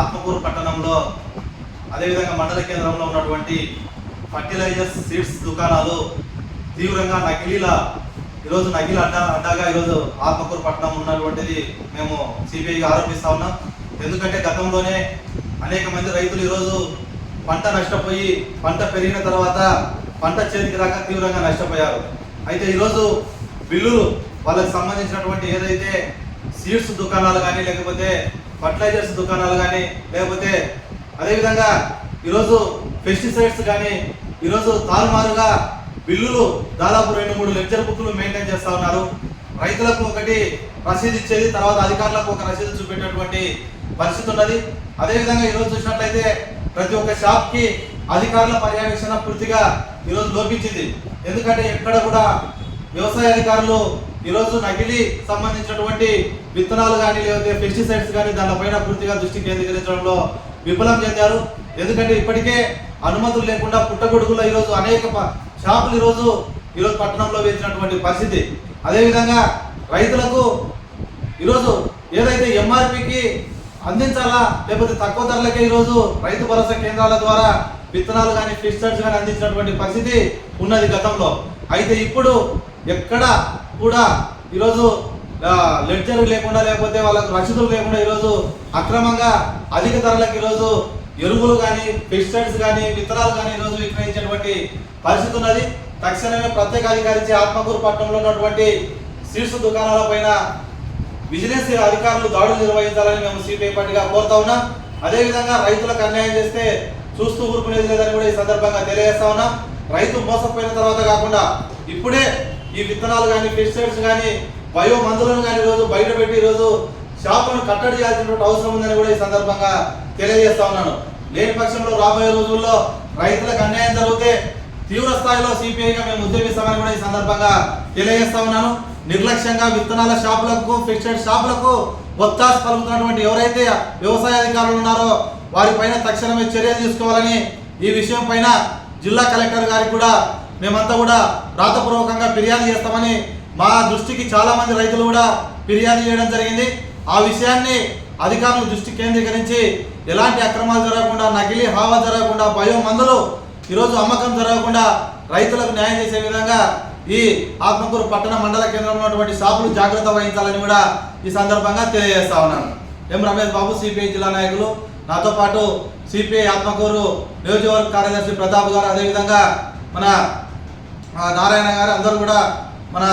ఆత్మకూరు పట్టణంలో అదేవిధంగా మండల కేంద్రంలో ఉన్నటువంటి ఫర్టిలైజర్స్ సీడ్స్ దుకాణాలు తీవ్రంగా నకిలీల ఈరోజు నకిలీ అడ్డా అడ్డాగా ఈరోజు ఆత్మకూరు పట్టణం ఉన్నటువంటిది మేము సిబిఐకి ఆరోపిస్తా ఉన్నాం. ఎందుకంటే గతంలోనే అనేక మంది రైతులు ఈరోజు పంట నష్టపోయి పంట పెరిగిన తర్వాత పంట చేతికి రాక తీవ్రంగా నష్టపోయారు. అయితే ఈరోజు బిల్లులు వాళ్ళకి సంబంధించినటువంటి ఏదైతే సీడ్స్ దుకాణాలు కానీ లేకపోతే ఫర్టిలైజర్స్ దుకాణాలు కానీ లేకపోతే అదేవిధంగా ఈరోజు పెస్టిసైడ్స్ కానీ ఈరోజు తారుమారుగా బిల్లులు దాదాపు రెండు మూడు లెక్చర్ బుక్లు మెయింటైన్ చేస్తూ ఉన్నారు. రైతులకు ఒకటి రసీదు ఇచ్చేది తర్వాత అధికారులకు ఒక రసీదు చూపెట్టేటువంటి పరిస్థితి ఉన్నది. అదేవిధంగా ఈరోజు చూసినట్లయితే ప్రతి ఒక్క షాప్కి అధికారుల పర్యవేక్షణ పూర్తిగా ఈరోజు లోపించింది. ఎందుకంటే ఎక్కడ కూడా వ్యవసాయ అధికారులు ఈరోజు నకిలీ సంబంధించినటువంటి విత్తనాలు కానీ లేకపోతే పెస్టిసైడ్స్ కానీ దానిపైన పూర్తిగా దృష్టి కేంద్రీకరించడంలో విఫలం చెందారు. ఎందుకంటే ఇప్పటికే అనుమతులు లేకుండా పుట్టగొడుగులో ఈరోజు అనేక షాపులు ఈరోజు ఈరోజు పట్టణంలో వేసినటువంటి పరిస్థితి. అదేవిధంగా రైతులకు ఈరోజు ఏదైతే ఎంఆర్పికి అందించాలా లేకపోతే తక్కువ ధరలకే ఈరోజు రైతు భరోసా కేంద్రాల ద్వారా విత్తనాలు కానీ ఫిస్టర్స్ కానీ అందించినటువంటి పరిస్థితి ఉన్నది గతంలో. అయితే ఇప్పుడు ఎక్కడ కూడా ఈరోజు లెడ్జర్ లేకుండా లేకపోతే వాళ్ళకు రసీదులు లేకుండా ఈరోజు అక్రమంగా అధిక ధరలకు ఈరోజు ఎరువులు కానీ పెస్టిసైడ్స్ కానీ విత్తనాలు కానీ ఈరోజు విక్రయించేటువంటి పరిస్థితి ఉన్నది. తక్షణమే ప్రత్యేక అధికారి ఆత్మకూరు పట్టణంలో ఉన్నటువంటి సీడ్స్ దుకాణాల పైన విజిలెన్స్ అధికారులు దాడులు నిర్వహించాలని మేము సిపిఐ పార్టీగా కోరుతా ఉన్నాం. అదేవిధంగా రైతులకు అన్యాయం చేస్తే చూస్తూ ఊరుకునేది లేదని కూడా ఈ సందర్భంగా తెలియజేస్తా ఉన్నాం. రైతు మోసపోయిన తర్వాత కాకుండా ఇప్పుడే ఈ విత్తనాలు కానీ పెస్టిసైడ్స్ కానీ బయో మందులను కానీ ఈరోజు బయట పెట్టి ఈరోజు షాపులను కట్టడి చేయాల్సినటువంటి అవసరం ఉందని కూడా ఈ సందర్భంగా తెలియజేస్తా ఉన్నాను. లేని పక్షంలో రాబోయే రోజుల్లో రైతులకు అన్యాయం జరిగితే తీవ్ర స్థాయిలో సిపిఐగా మేము ఉద్యమిస్తామని కూడా ఈ సందర్భంగా తెలియజేస్తా ఉన్నాను. నిర్లక్ష్యంగా విత్తనాల షాపులకు ఫిక్స్డ్ షాపులకు ఒత్తాసు పలుకుతున్నటువంటి ఎవరైతే వ్యవసాయ అధికారులు ఉన్నారో వారిపైన తక్షణమే చర్యలు తీసుకోవాలని ఈ విషయం పైన జిల్లా కలెక్టర్ గారికి కూడా మేమంతా కూడా రాతపూర్వకంగా ఫిర్యాదు చేస్తామని మా దృష్టికి చాలా మంది రైతులు కూడా ఫిర్యాదు చేయడం జరిగింది. ఆ విషయాన్ని అధికారులు దృష్టి కేంద్రీకరించి ఎలాంటి అక్రమాలు జరగకుండా నకిలీ హావా జరగకుండా భయో మందులు ఈరోజు అమ్మకం జరగకుండా రైతులకు న్యాయం చేసే విధంగా ఈ ఆత్మకూరు పట్టణ మండల కేంద్రంలో ఉన్నటువంటి షాపులు జాగ్రత్త వహించాలని కూడా ఈ సందర్భంగా తెలియజేస్తా ఉన్నాను. ఎం రమేష్ బాబు సిపిఐ జిల్లా నాయకులు. నాతో పాటు సిపిఐ ఆత్మకూరు నియోజకవర్గ కార్యదర్శి ప్రతాప్ గారు అదేవిధంగా మన నారాయణ గారు అందరూ కూడా మన